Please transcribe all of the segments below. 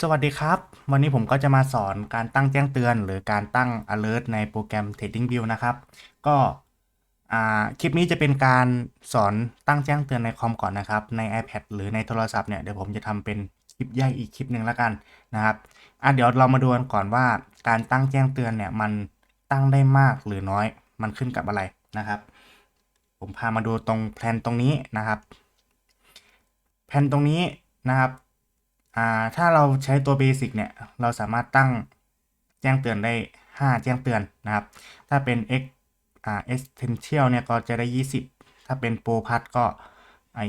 สวัสดีครับ วันนี้ผมก็จะมาสอนการตั้งแจ้งเตือน หรือการตั้ง alert ในโปรแกรม TradingView นะครับ ก็คลิปนี้จะเป็นการสอนตั้งแจ้งเตือนในคอมก่อนนะครับ ใน iPad หรือในโทรศัพท์เนี่ยเดี๋ยวผมจะทำเป็นคลิปย่อยอีกคลิปหนึ่งแล้วกันนะครับอะเดี๋ยวเรามาดูกันก่อนว่าการตั้งแจ้งเตือนเนี่ยมันตั้งได้มากหรือน้อย มันขึ้นกับอะไรนะครับ ผมพามาดูตรงแพลนตรงนี้นะครับ แพลนตรงนี้นะครับ อ่าถ้าเราใช้ตัวเบสิกเนี่ย เราสามารถตั้งแจ้งเตือนได้ 5 แจ้งเตือนนะครับ ถ้าเป็น X อ่า Essential เนี่ยก็จะได้ 20 ถ้าเป็น Pro Plus ก็ไอ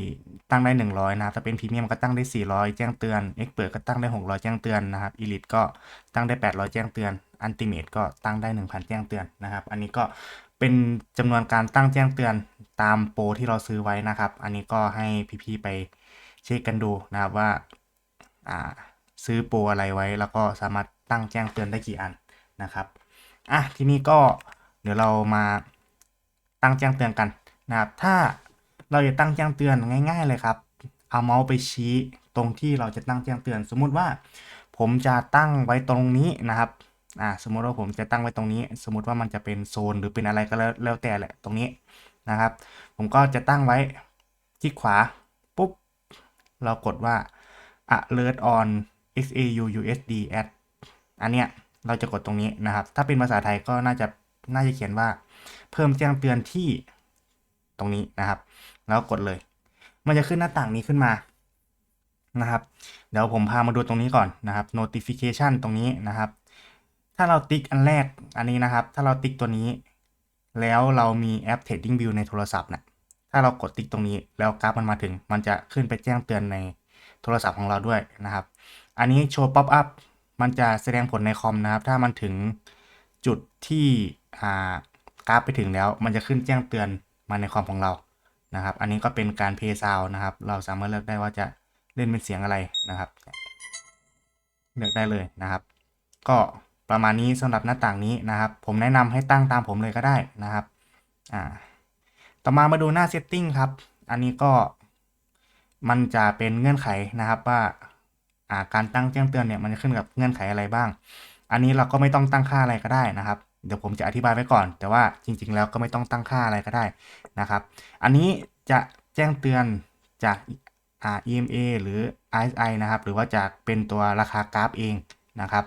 ตั้งได้ 100 นะครับ ถ้าเป็น Premium ก็ตั้งได้ 400 แจ้งเตือน Expert ก็ตั้งได้ 600 แจ้งเตือนนะครับ Elite ก็ตั้งได้ 800 แจ้งเตือน Ultimate ก็ตั้งได้ 1,000 แจ้งเตือนนะครับ อันนี้ก็เป็นจำนวนการตั้งแจ้งเตือนตามโปรที่เราซื้อไว้นะครับ อันนี้ก็ให้พี่ๆไปเช็คกันดูนะครับว่า ซื้อโปรอะไรไว้ แล้วก็สามารถตั้งแจ้งเตือนได้กี่อันนะครับอะทีนี้ก็เดี๋ยวเรามาตั้งแจ้งเตือนกันนะครับ ถ้าเราจะตั้งแจ้งเตือนง่าย ๆเลยครับ เอาเมาส์ไปชี้ตรงที่เราจะตั้งแจ้งเตือน สมมุติว่าผมจะตั้งไว้ตรงนี้นะครับอ่าสมมุติว่าผมจะตั้งไว้ตรงนี้ สมมุติว่ามันจะเป็นโซนหรือเป็นอะไรก็แล้วแล้วแต่แหละตรงนี้นะครับ ผมก็จะตั้งไว้ที่ขวาปุ๊บเรากดว่า alert on xau usd at อันเนี้ยเราจะกดตรงนี้นะครับ ถ้าเป็นภาษาไทยก็น่าจะน่าจะเขียนว่า เพิ่มแจ้งเตือนที่ตรงนี้นะครับ แล้วกดเลย มันจะขึ้นหน้าต่างนี้ขึ้นมานะครับ เดี๋ยวผมพามาดูตรงนี้ก่อนนะครับ notification ตรงนี้นะครับ ถ้าเราติ๊กอันแรกอันนี้นะครับ ถ้าเราติ๊กตัวนี้ แล้วเรามีแอป Trading View ในโทรศัพท์นะถ้าเรากดติ๊กตรงนี้แล้วกราฟมันมาถึง มันจะขึ้นไปแจ้งเตือนใน โทรศัพท์ของเราด้วยนะครับ อันนี้โชว์ป๊อปอัพมันจะแสดงผลในคอมนะครับ ถ้ามันถึงจุดที่กราฟไปถึงแล้ว มันจะขึ้นแจ้งเตือนมาในคอมของเรานะครับ อันนี้ก็เป็นการเพย์ซาวนะครับ เราสามารถเลือกได้ว่าจะเล่นเป็นเสียงอะไรนะครับ เลือกได้เลยนะครับ ก็ประมาณนี้สำหรับหน้าต่างนี้นะครับ ผมแนะนำให้ตั้งตามผมเลยก็ได้นะครับ อ่า ต่อมามาดูหน้า setting ครับ อันนี้ก็ มันจะเป็นเงื่อนไขนะครับว่าาการตั้งแจ้งเตือนเนี่ยมันจะขึ้นกับเงื่อนไขอะไรบ้าง อันนี้เราก็ไม่ต้องตั้งค่าอะไรก็ได้นะครับ เดี๋ยวผมจะอธิบายไว้ก่อน แต่ว่าจริง ๆ แล้วก็ไม่ต้องตั้งค่าอะไรก็ได้นะครับ อันนี้จะแจ้งเตือนจากอ่า EMA หรือ RSI นะครับ หรือว่าจากเป็นตัวราคากราฟเองนะครับ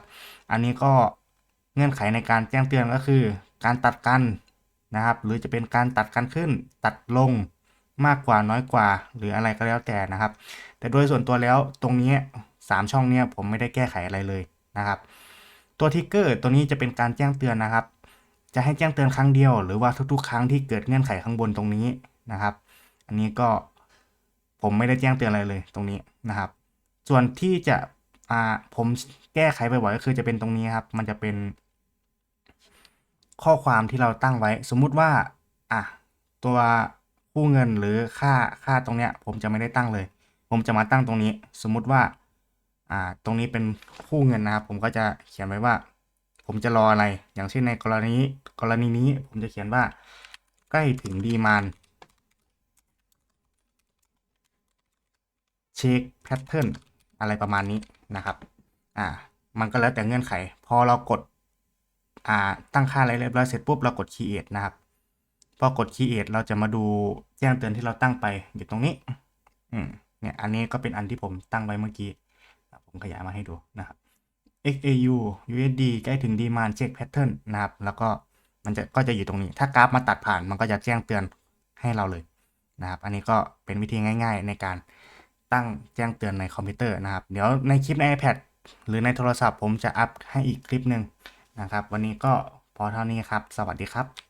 อันนี้ก็เงื่อนไขในการแจ้งเตือนก็คือ การตัดกันนะครับ หรือจะเป็นการตัดกันขึ้น ตัดลง มากกว่าน้อยกว่า หรืออะไรก็แล้วแต่นะครับ แต่โดยส่วนตัวแล้วตรงนี้ 3 ช่องเนี้ยผมไม่ได้แก้ไขอะไรเลยนะครับ ตัวทิกเกอร์ตัวนี้จะเป็นการแจ้งเตือนนะครับ จะให้แจ้งเตือนครั้งเดียว หรือว่าทุกๆ ครั้งที่เกิดเงื่อนไขข้างบนตรงนี้นะครับ อันนี้ก็ผมไม่ได้แจ้งเตือนอะไรเลยตรงนี้นะครับ ส่วนที่จะอ่าผมแก้ไขบ่อยๆก็คือจะเป็นตรงนี้ครับ มันจะเป็น ข้อความที่เราตั้งไว้ สมมุติว่าอะตัว กู้เงินหรือค่าค่าตรงเนี้ย ผมจะไม่ได้ตั้งเลย ผมจะมาตั้งตรงนี้ สมมุติว่า อ่า ตรงนี้เป็นคู่เงินนะครับ ผมก็จะเขียนไว้ว่า ผมจะรออะไร อย่างเช่นในกรณีกรณีนี้ผมจะเขียนว่า ใกล้ถึงดีมานเช็คแพทเทิร์นอะไรประมาณนี้นะครับ อ่า มันก็แล้วแต่เงื่อนไข พอเรากด อ่า ตั้งค่าอะไรเรียบร้อยเสร็จปุ๊บเรากด create นะครับ พอกด create เราจะมาดูแจ้งเตือนที่เราตั้งไปอยู่ตรงนี้ อืม เนี่ย อันนี้ก็เป็นอันที่ผมตั้งไว้เมื่อกี้ ผมขยายมาให้ดูนะครับ XAU USD ใกล้ถึง Demand Check Pattern นะครับ แล้วก็มันจะก็จะอยู่ตรงนี้ ถ้ากราฟมาตัดผ่านมันก็จะแจ้งเตือนให้เราเลยนะครับ อันนี้ก็เป็นวิธีง่าย ๆ ในการตั้งแจ้งเตือนในคอมพิวเตอร์นะครับ เดี๋ยวในคลิปใน iPad หรือในโทรศัพท์ผมจะอัพให้อีกคลิปหนึ่งนะครับ วันนี้ก็พอเท่านี้ครับ สวัสดีครับ